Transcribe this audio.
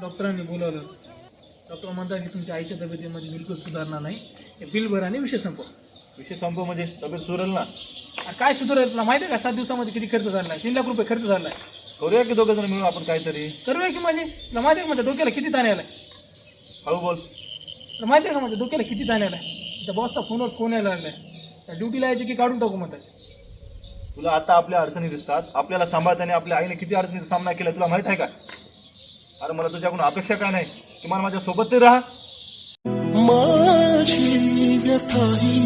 डॉक्टरांनी बोलावलं. डॉक्टर म्हणतात की तुमच्या आईच्या तब्येतीमध्ये बिलकुल सुधारणा नाही. हे बिल भर आणि विषय संपव. विषय संपव म्हणजे तब्येत सुरेल ना? काय सुधारेल तुला माहिती आहे का? सात दिवसामध्ये किती खर्च झाला तीन लाख रुपये खर्च झाला करूया की दोघं जण मिळून आपण काहीतरी? करूया की माझे तुला माहिती आहे का माझ्या डोक्याला किती ताण आलाय हळू बोल. माहिती आहे का माझ्या डोक्याला किती ताण आलाय त्या बॉसचा फोनवर फोन यायला लागलाय. त्या ड्युटीला यायचे की काढून टाकू म्हणतात? तुला आता आपल्या अडचणी दिसतात. आपल्याला सांभाळताना आपल्या आईने किती अडचणीचा सामना केला तुला माहीत आहे का? अरे मला तुझ्याकडून अपेक्षा काय नाही? किमान माझ्या सोबत तरी राहा. माझी व्यथा ही